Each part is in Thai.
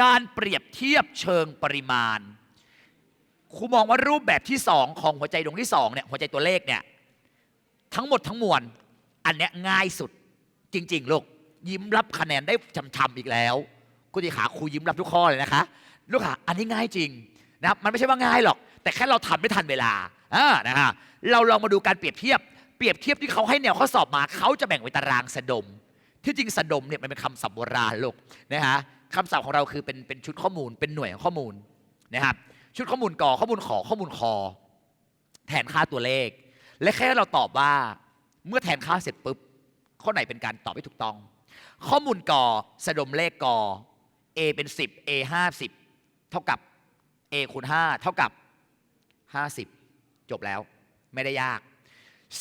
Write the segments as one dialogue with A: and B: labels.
A: การเปรียบเทียบเชิงปริมาณครูมองว่ารูปแบบที่สองของหัวใจดวงที่สองเนี่ยหัวใจตัวเลขเนี่ยทั้งหมดทั้งมวลอันเนี้ยง่ายสุดจริง ๆ ลูก ยิ้มรับคะแนนได้ช้ำๆอีกแล้วคุณดีขาครูยิ้มรับทุกข้อเลยนะคะ ลูกค่ะอันนี้ง่ายจริงนะครับมันไม่ใช่ว่าง่ายหรอก แต่แค่เราทำไม่ทันเวลาอ่านะฮะเราลองมาดูการเปรียบเทียบ เปรียบเทียบที่เขาให้แนวข้อสอบมาเขาจะแบ่งเป็นตารางสะดม ที่จริงสะดมเนี่ยมันเป็นคำศัพท์โบราณลูกนะฮะ คำศัพท์ของเราคือเป็นเป็นชุดข้อมูล เป็นหน่วยของข้อมูลนะครับ ชุดข้อมูลกอข้อมูลขอข้อมูลคอ แทนค่าตัวเลข และแค่เราตอบว่าเมื่อแทนค่าเสร็จปุ๊บข้อไหนเป็นการตอบให้ถูกต้อง ข้อมูลกอสะดมเลขกอ A เป็น 10 A 50เท่ากับ A คูณ5เท่ากับ 50 จบแล้ว ไม่ได้ยาก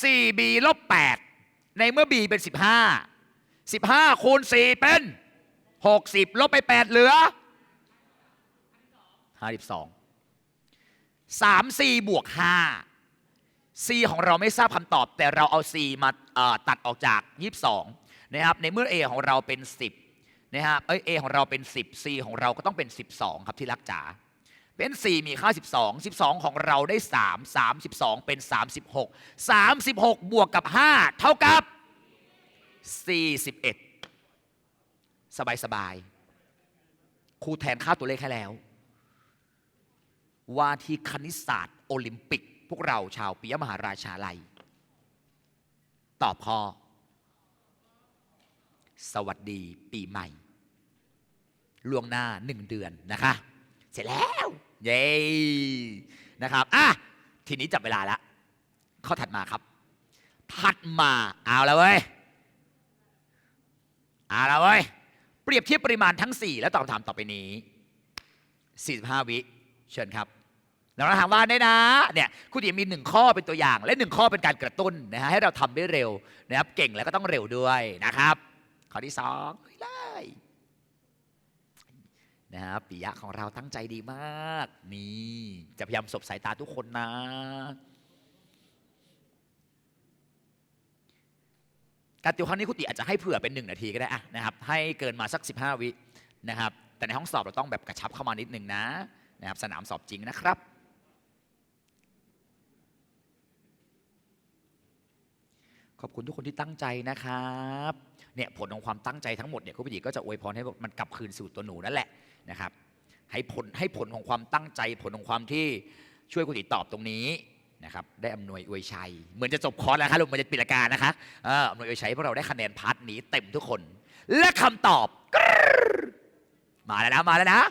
A: 4B ลบ8ในเมื่อ B เป็น 15 15คูณ4เป็น 60 ลบไป 8 เหลือ 52 3C บวก5 C ของเราไม่ทราบคำตอบ แต่เราเอา C มาตัดออกจาก 22 นะครับ ในเมื่อ A ของเราเป็น 10 นะครับเอ้ย A ของเราเป็น 10 C ของเราก็ต้องเป็น 12 ครับที่รักจ๋า เป็น 4 มีค่า 12 12 ของเราได้ 3 32 เป็น 36 36 บวกกับ 5 เท่ากับ 41 สบายสบายๆครูแทนค่าตัวเลขให้แล้ว ว่าที่คณิตศาสตร์โอลิมปิก พวกเราชาวปิยมหาราชาลัย ตอบข้อ สวัสดีปีใหม่ ล่วงหน้าหนึ่งเดือนนะคะ เสร็จแล้ว เย้นะครับอะทีนี้จับเวลาล้วข้อถัดมาครับถัดมาเอาแล้วเว้ยเอาแล้วเว้ย รียบเทียบปริมาณทั้ง 4 แล้วตอบคำถามต่อไปนี้ 45 วิ เชิญครับเราถามว่าได้นะเนี่ยคุณเดียมีหนึ่งข้อเป็นตัวอย่าง และหนึ่งข้อเป็นการกระตุ้นนะฮะให้เราทำได้เร็วนะครับ เก่งแล้วก็ต้องเร็วด้วยนะครับ ข้อที่สองเลยนะครับปิยะของเราตั้งใจดีมาก นี่จะพยายามสบสายตาทุกคนนะ การติวครั้งนี้คุณติอาจจะให้เผื่อเป็น 1 นาทีก็ได้อะนะครับให้เกินมาสัก 15 วินะครับแต่ในห้องสอบเราต้องแบบกระชับเข้ามานิดนึงนะนะครับสนามสอบจริงนะครับขอบคุณทุกคนที่ตั้งใจนะครับเนี่ยผลของความตั้งใจทั้งหมดเนี่ยคุณพี่ดีก็จะอวยพรให้มันกลับคืนสู่ตัวหนูนั่นแหละนะครับให้ผลให้ผลของความตั้งใจผลของความที่ช่วยคุณติตอบตรงนี้ นะครับได้อำนวยอวยชัย เหมือนจะจบคอร์สแล้วครับลูกมันจะปิดรายการนะคะเอออำนวยอวยชัยพวกเราได้คะแนนพาร์ทนี้เต็มทุกคน และคำตอบมาแล้วนะมาแล้วนะ